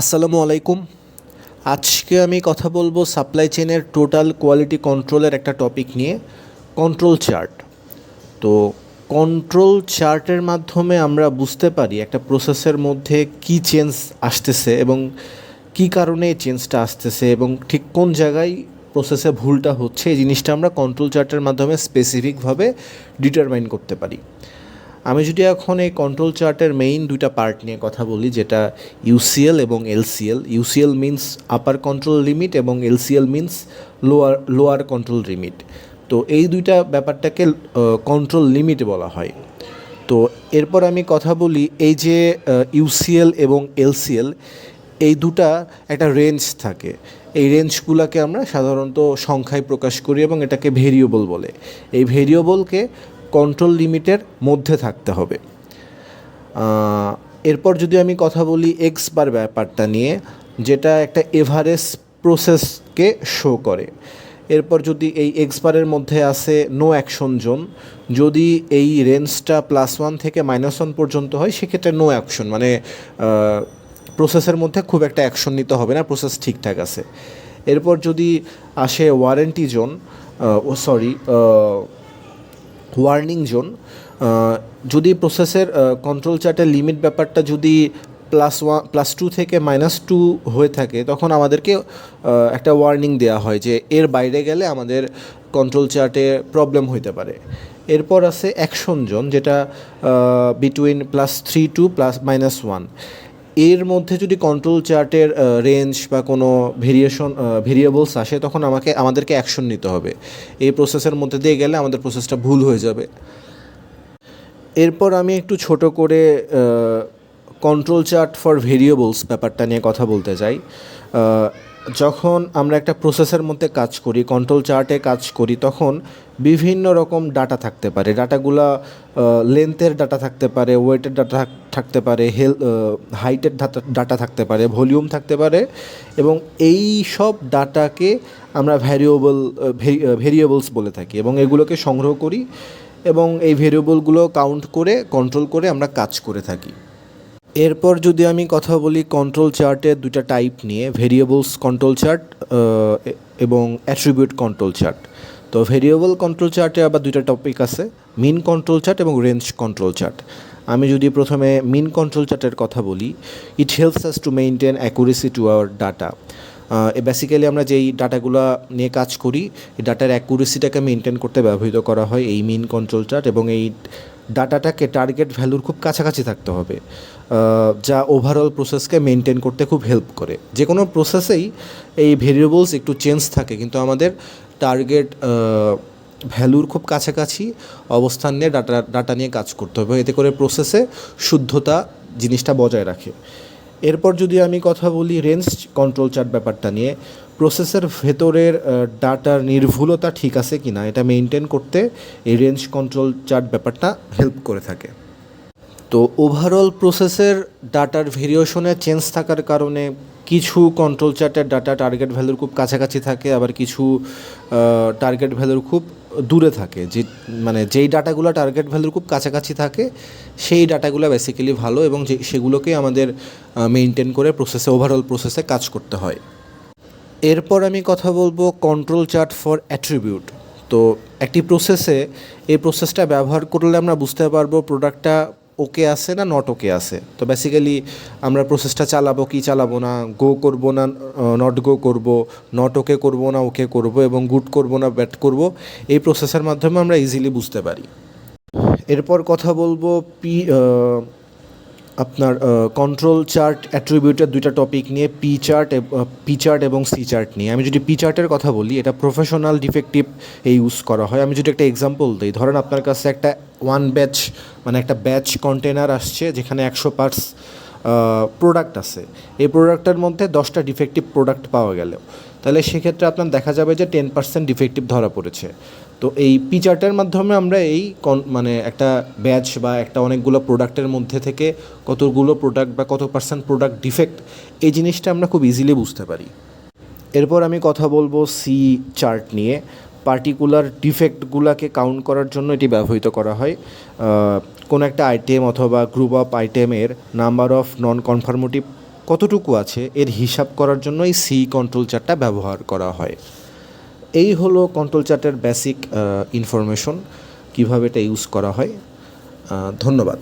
আসসালামু আলাইকুম। আজকে আমি কথা বলব সাপ্লাই চেনের টোটাল কোয়ালিটি কন্ট্রোলের একটা টপিক নিয়ে কন্ট্রোল চার্ট তো কন্ট্রোল চার্টের মাধ্যমে আমরা বুঝতে পারি একটা প্রসেসের মধ্যে কি চেঞ্জ আসতেছে এবং কি কারণে এই চেঞ্জটা আসতেছে এবং ঠিক কোন জায়গায় প্রসেসে ভুলটা হচ্ছে, এই জিনিসটা আমরা কন্ট্রোল চার্টের মাধ্যমে স্পেসিফিকভাবে ডিটারমাইন করতে পারি। আমি যদি এখন এই কন্ট্রোল চার্টের মেইন দুইটা পার্ট নিয়ে কথা বলি, যেটা ইউসিএল এবং LCL UCL means upper control limit এবং LCL means lower lower control limit তো এই দুইটা ব্যাপারটাকে কন্ট্রোল লিমিট বলা হয়। তো এরপর আমি কথা বলি, এই যে ইউসিএল এবং এলসিএল এই দুটা একটা রেঞ্জ থাকে। এই রেঞ্জগুলোকে আমরা সাধারণত সংখ্যায় প্রকাশ করি এবং এটাকে ভেরিয়েবল বলে। এই ভেরিয়েবলকে কন্ট্রোল লিমিটের মধ্যে থাকতে হবে। এরপর যদি আমি কথা বলি এক্স বার ব্যাপারটা নিয়ে, যেটা একটা এভারেজ প্রসেসকে শো করে। এরপর যদি এই এক্স বারের মধ্যে আসে নো অ্যাকশন জোন যদি এই রেঞ্জটা প্লাস ওয়ান থেকে মাইনাস ওয়ান পর্যন্ত হয়, সেক্ষেত্রে নো অ্যাকশন মানে প্রসেসের মধ্যে খুব একটা অ্যাকশন নিতে হবে না প্রসেস ঠিকঠাক আছে। এরপর যদি আসে warranty zone oh sorry warning zone যদি প্রসেসের কন্ট্রোল চার্টের লিমিট ব্যাপারটা যদি প্লাস ওয়ান প্লাস টু থেকে মাইনাস টু হয়ে থাকে, তখন আমাদেরকে একটা ওয়ার্নিং দেওয়া হয় যে এর বাইরে গেলে আমাদের কন্ট্রোল চার্টে প্রবলেম হইতে পারে। এরপর আছে অ্যাকশন জোন যেটা between plus three two plus minus one এর মধ্যে যদি কন্ট্রোল চার্টের রেঞ্জ বা কোনো ভেরিয়েশন ভেরিয়েবলস আসে, তখন আমাকে, আমাদেরকে অ্যাকশন নিতে হবে। এই প্রসেসের মধ্যে দিয়ে গেলে আমাদের প্রসেসটা ভুল হয়ে যাবে। এরপর আমি একটু ছোট করে কন্ট্রোল চার্ট ফর ভেরিয়েবলস ব্যাপারটা নিয়ে কথা বলতে চাই। যখন আমরা একটা প্রসেসের মধ্যে কাজ করি কন্ট্রোল চার্টে কাজ করি, তখন বিভিন্ন রকম ডাটা থাকতে পারে। ডাটাগুলা লেন্থের ডাটা থাকতে পারে ওয়েটের ডাটা থাকতে পারে হেল হাইটের ডাটা থাকতে পারে ভলিউম থাকতে পারে এবং এই সব ডাটাকে আমরা ভ্যারিয়েবল ভেরিয়েবলস বলে থাকি এবং এগুলোকে সংগ্রহ করি এবং এই ভেরিয়েবলগুলো কাউন্ট করে কন্ট্রোল করে আমরা কাজ করে থাকি। এরপর যদি আমি কথা বলি কন্ট্রোল চার্টের দুইটা টাইপ নিয়ে ভেরিয়েবলস কন্ট্রোল চার্ট এবং অ্যাট্রিবিউট কন্ট্রোল চার্ট তো ভেরিয়েবল কন্ট্রোল চার্টে আবার দুইটা টপিক আছে মিন কন্ট্রোল চার্ট এবং রেঞ্জ কন্ট্রোল চার্ট আমি যদি প্রথমে মিন কন্ট্রোল চার্টের কথা বলি it helps us to maintain accuracy to our data uh basically আমরা যেই ডাটাগুলো নিয়ে কাজ করি, এই ডাটার অ্যাকুরেসিটাকে মেনটেন করতে ব্যবহৃত করা হয় এই মিন কন্ট্রোল চার্ট এবং এই ডাটাটাকে টার্গেট ভ্যালুর খুব কাছাকাছি থাকতে হবে যা ওভারঅল প্রসেসকে মেনটেন করতে খুব হেল্প করে। যে কোনো প্রসেসেই এই ভেরিয়েবলস একটু চেঞ্জ থাকে, কিন্তু আমাদের টার্গেট ভ্যালুর খুব কাছাকাছি অবস্থান নিয়ে ডাটা ডাটা নিয়ে কাজ করতে হবে এতে করে প্রসেসে শুদ্ধতা জিনিসটা বজায় রাখে। এরপর যদি আমি কথা বলি রেঞ্জ কন্ট্রোল চার্ট ব্যাপারটা নিয়ে প্রসেসের ভেতরের ডাটার নির্ভুলতা ঠিক আছে কি না এটা মেনটেন করতে এই রেঞ্জ কন্ট্রোল চার্ট ব্যাপারটা হেল্প করে থাকে। তো ওভারঅল প্রসেসের ডাটার ভেরিয়েশনে চেঞ্জ থাকার কারণে কিছু কন্ট্রোল চার্টের ডাটা টার্গেট ভ্যালুর খুব কাছাকাছি থাকে, আবার কিছু টার্গেট ভ্যালুর খুব দূরে থাকে। যে মানে যেই ডাটাগুলো টার্গেট ভ্যালুর খুব কাছাকাছি থাকে, সেই ডাটাগুলো বেসিক্যালি ভালো এবং যে, সেগুলোকেই আমাদের মেনটেন করে প্রসেসে ওভারঅল প্রসেসে কাজ করতে হয়। এরপর আমি কথা বলব কন্ট্রোল চার্ট ফর অ্যাট্রিবিউট তো একটি প্রসেসে এই প্রসেসটা ব্যবহার করলে আমরা বুঝতে পারব প্রোডাক্টটা ওকে আছে না নট ওকে আছে। তো বেসিক্যালি আমরা প্রসেসটা চালাবো, কি চালাবো না গো করব না নট গো করব নট ওকে করব না ওকে করব এবং গুড করব না ব্যাট করব, এই প্রসেসের মাধ্যমে আমরা ইজিলি বুঝতে পারি। এরপর কথা বলব পি আপনার কন্ট্রোল চার্ট অ্যাট্রিবিউটের দুইটা টপিক নিয়ে পি চার্ট পি চার্ট এবং সি চার্ট নিয়ে। আমি যদি পি চার্টের কথা বলি, এটা প্রফেশনাল ডিফেক্টিভ এই ইউজ করা হয়। আমি যদি একটা এক্সাম্পল দিই, ধরেন আপনার কাছে একটা ওয়ান ব্যাচ মানে একটা ব্যাচ কন্টেনার আসছে, যেখানে একশো পার্টস প্রোডাক্ট আছে। এই প্রোডাক্টের মধ্যে দশটা ডিফেক্টিভ প্রোডাক্ট পাওয়া গেল। তাহলে সেক্ষেত্রে আপনার দেখা যাবে যে টেন পার্সেন্ট ডিফেক্টিভ ধরা পড়েছে। তো এই পি চার্টের মাধ্যমে আমরা এই মানে একটা ব্যাচ বা একটা অনেকগুলো প্রোডাক্টের মধ্যে থেকে কতগুলো প্রোডাক্ট বা কত পার্সেন্ট প্রোডাক্ট ডিফেক্ট এই জিনিসটা আমরা খুব ইজিলি বুঝতে পারি। এরপর আমি কথা বলব সি চার্ট নিয়ে। পার্টিকুলার ডিফেক্টগুলোকে কাউন্ট করার জন্য এটি ব্যবহৃত করা হয়। কোনো একটা আইটেম অথবা গ্রুপ অফ আইটেমের নাম্বার অফ নন কনফার্মেটিভ কতটুকু আছে, এর হিসাব করার জন্য এই সি কন্ট্রোল চার্টটা ব্যবহার করা হয়। এই হলো কন্ট্রোল চার্টের বেসিক ইনফরমেশন কীভাবে এটা ইউজ করা হয়। ধন্যবাদ।